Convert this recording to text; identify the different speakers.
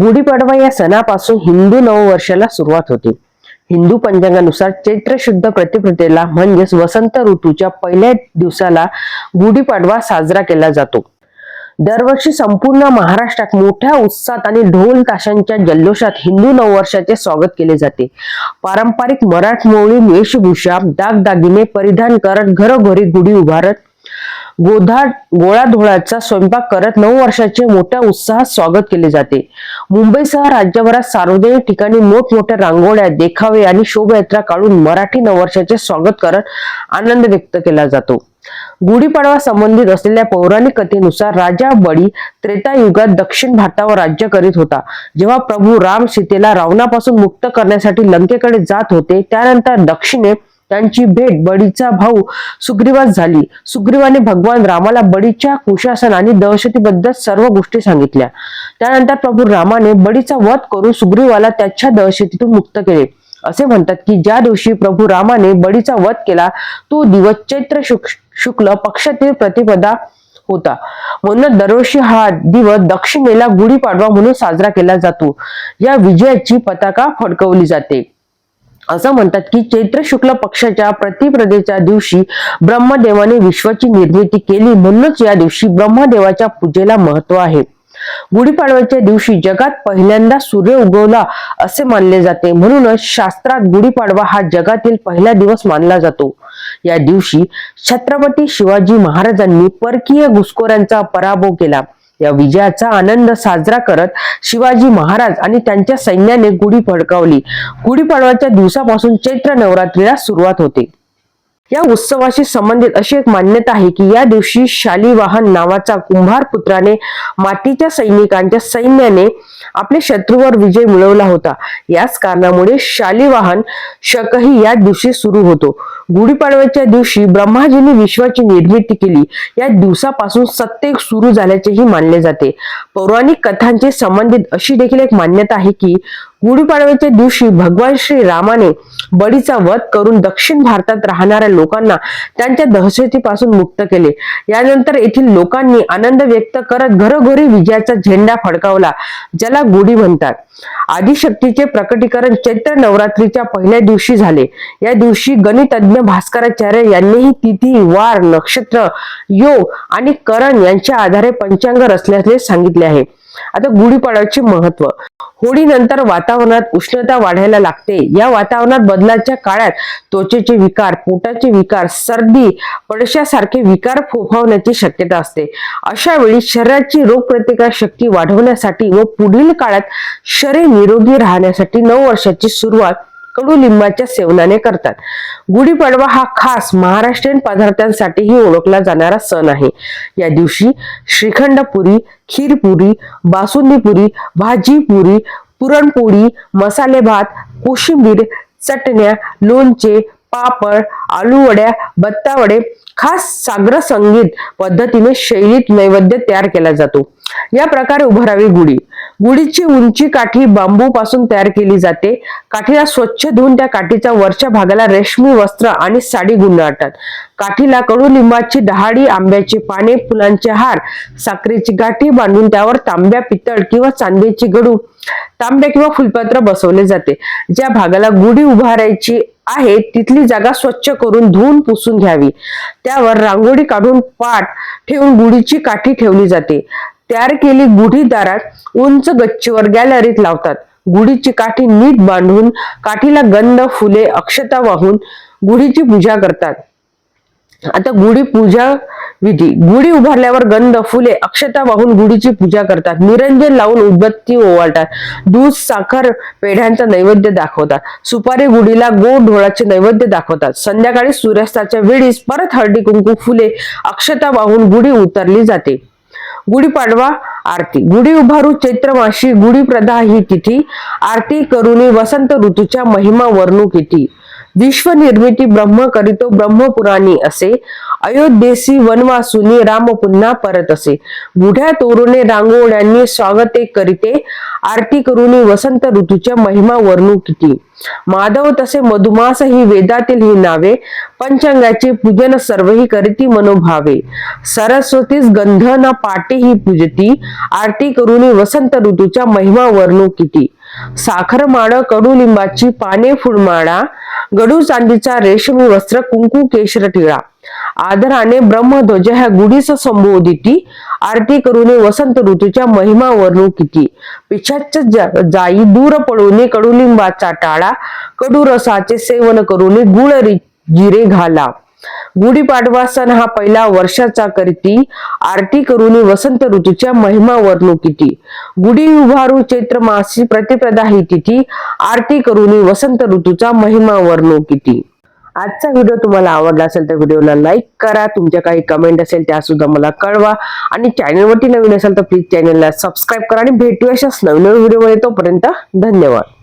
Speaker 1: गुढीपाडवा या सणापासून हिंदू नववर्षाला सुरुवात होते. हिंदू पंचांगानुसार चैत्र शुद्ध प्रतिपदेला म्हणजेच वसंत ऋतूच्या पहिल्या दिवसाला गुढीपाडवा साजरा केला जातो. दरवर्षी संपूर्ण महाराष्ट्रात मोठ्या उत्साहात आणि ढोल ताशांच्या जल्लोषात हिंदू नववर्षाचे स्वागत केले जाते. पारंपरिक मराठमोळी वेशभूषा दागदागिने परिधान करत घरोघरी गुढी उभारत गोधा गोळाधोळाचा स्वयंपाक करत नऊ वर्षाचे मोठ्या उत्साहात स्वागत केले जाते. मुंबईसह राज्यभरात सार्वजनिक ठिकाणी मोठमोठ्या रांगोळ्या देखावे आणि शोभायात्रा काढून मराठी नववर्षाचे स्वागत करत आनंद व्यक्त केला जातो. गुढीपाडवा संबंधित असलेल्या पौराणिक कथेनुसार राजा बळी त्रेतायुगात दक्षिण भारतावर राज्य करीत होता. जेव्हा प्रभू राम सीतेला रावणापासून मुक्त करण्यासाठी लंकेकडे जात होते त्यानंतर दक्षिणे त्यांची भेट बळीचा भाऊ सुग्रीवास झाली. सुग्रीवाने भगवान रामाला बळीच्या कुशासन आणि दहशतीबद्दल सर्व गोष्टी सांगितल्या. त्यानंतर प्रभू रामाने बळीचा वध करून सुग्रीवाला त्याच्या दहशतीतून मुक्त केले. असे म्हणतात की ज्या दिवशी प्रभू रामाने बळीचा वध केला तो दिवस चैत्र शुक- शुक्ल पक्षातील प्रतिपदा होता. म्हणून दरवर्षी हा दिवस दक्षिणेला गुढीपाडवा म्हणून साजरा केला जातो. या विजयाची पताका फडकवली जाते. असं म्हणतात की चैत्र शुक्ल पक्षाच्या प्रतिप्रदेच्या दिवशी ब्रह्मदेवाने विश्वाची निर्मिती केली म्हणूनच या दिवशी ब्रह्मदेवाच्या पूजेला महत्त्व आहे. गुढीपाडव्याच्या दिवशी जगात पहिल्यांदा सूर्य उगवला असे मानले जाते. म्हणूनच शास्त्रात गुढीपाडवा हा जगातील पहिला दिवस मानला जातो. या दिवशी छत्रपती शिवाजी महाराजांनी परकीय घुसखोरांचा पराभव केला. या विजयाचा आनंद साजरा करत शिवाजी महाराज आणि त्यांच्या सैन्याने गुढी फडकावली. गुढीपाडव्याच्या दिवसापासून चैत्र नवरात्रीला सुरुवात होते. या उत्सवाशी संबंधित अशी एक मान्यता आहे की या दिवशी शालिवाहन नावाचा कुंभार पुत्राने मातीच्या सैनिकांच्या सैन्याने आपल्या शत्रूवर विजय मिळवला होता. याच कारणामुळे शालिवाहन शकही या दिवशी सुरू होतो. गुढीपाडव्याच्या दिवशी ब्रह्माजींनी विश्वाची निर्मिती केली. या दिवसापासून सत्य सुरू झाल्याचेही मानले जाते. पौराणिक कथांचे संबंधित अशी देखील एक मान्यता आहे की गुढीपाडव्याच्या दिवशी भगवान श्री रामाने बळीचा वध करून दक्षिण भारतात राहणाऱ्या लोकांना त्यांच्या दहशतीपासून मुक्त केले. यानंतर येथील लोकांनी आनंद व्यक्त करत घरोघरी विजयाचा झेंडा फडकावला ज्याला गुढी म्हणतात. आदिशक्तीचे प्रकटीकरण चैत्र नवरात्रीच्या पहिल्या दिवशी झाले. या दिवशी गणितज्ञ भास्कराचार्य यांनीही तिथी वार नक्षत्र योग आणि करण यांच्या आधारे पंचांग रचल्याचे सांगितले आहे. आता गुढीपाडव्याचे महत्त्व. होळीनंतर वातावरणात उष्णता वाढायला लागते. या वातावरणात बदलाच्या काळात त्वचेचे विकार पोटाचे विकार सर्दी पडशासारखे विकार फोफावण्याची शक्यता असते. अशा वेळी शरीराची रोगप्रतिकार शक्ती वाढवण्यासाठी व पुढील काळात शरीर निरोगी राहण्यासाठी नऊ वर्षाची सुरुवात कडुलिंबाच्या सेवनाने करतात. गुढीपाडवा हा खास महाराष्ट्रीयन पदार्थांसाठीही ओळखला जाणारा सण आहे. या दिवशी श्रीखंडपुरी खीरपुरी बासुंदीपुरी भाजीपुरी पुरणपोळी मसाले भात कोशिंबीर चटण्या लोणचे पापड आलूवड्या बत्तावडे खास सागर संगीत पद्धतीने शैलीत नैवेद्य तयार केला जातो. या प्रकारे उभारावी गुढी. गुढीची उंची काठी बांबू पासून तयार केली जाते. काठीला स्वच्छ धुवून त्या काठीच्या वरच्या भागाला रेशमी वस्त्र आणि साडी गुंडाळतात. काठीला कडुलिंबाची डहाडी आंब्याची पाने फुलांचे हार साखरेची गाठी बांधून त्यावर तांब्या पितळ किंवा चांदीची गडू तांब्या किंवा फुलपत्र बसवले जाते. ज्या भागाला गुढी उभारायची आहे तिथली जागा स्वच्छ करून धुवून पुसून घ्यावी. त्यावर रांगोळी काढून पाठ ठेवून गुढीची काठी ठेवली जाते. तयार केली गुढी दारात उंच गच्चीवर गॅलरीत लावतात. गुढीची काठी नीट बांधून काठीला गंध फुले अक्षता वाहून गुढीची पूजा करतात. आता गुढी पूजा विधी. गुढी उभारल्यावर गंध फुले अक्षता वाहून गुढीची पूजा करतात. निरंजन लावून उदबत्ती ओवाळतात. दूध साखर पेढ्यांचा नैवेद्य दाखवतात. सुपारी गुढीला गोड ढोळाचे नैवेद्य दाखवतात. संध्याकाळी सूर्यास्ताच्या वेळीस परत हळदी कुंकू फुले अक्षता वाहून गुढी उतरली जाते. गुढीपाडवा आरती. गुढी उभारू चैत्र माशी गुढीप्रदा ही तिथी. आरती करुणी वसंत ऋतूच्या महिमा वर्णू किती. विश्व निर्मिती ब्रह्म करीतो ब्रह्मपुराणी असे. अयोध्येसी वनवासुनी राम पुन्हा परत असे. बुढ्या तोरुणे रांगोळ्यांनी स्वागते करीते आरती करुनी वसंत ऋतूच्या महिमा वर्णू किती. माधव तसे मधुमास ही वेदातील ही नावे पंचांगाचे पूजन सर्व ही करीती मनोभावे. सरस्वतीस गंध न पाटे ही पूजती आरती करुनी वसंत ऋतूच्या महिमा वर्णू किती. साखर माळ कडुलिंबाची पाने फुलमाळा गडू चांदीचा रेशमी वस्त्र कुंकू केशर टिळा. आदराने ब्रह्मध्वज ह्या गुढीस संबोधिती. आरती करून वसंत ऋतूच्या महिमा वर्णू किती. पिछाच जाई दूर पडून कडुलिंबाचा टाळा. कडू रसाचे सेवन करून गुळ जिरे घाला. गुढीपाडवा सण हा पहिला वर्षाचा करती आरती करुनी वसंत ऋतूच्या महिमा वर्णू किती गुढी उभारू चैत्र मासी प्रतिप्रदा ही तिथी आरती करुनी वसंत ऋतूचा महिमा वर्णू किती आजचा व्हिडिओ तुम्हाला आवडला असेल तर व्हिडिओला लाईक करा तुमच्या काही कमेंट असेल त्या सुद्धा मला कळवा आणि चॅनलवरती नवीन असेल तर प्लीज चॅनलला सबस्क्राईब करा आणि भेटू अशाच नवीन नवीन व्हिडिओमध्ये. तोपर्यंत धन्यवाद.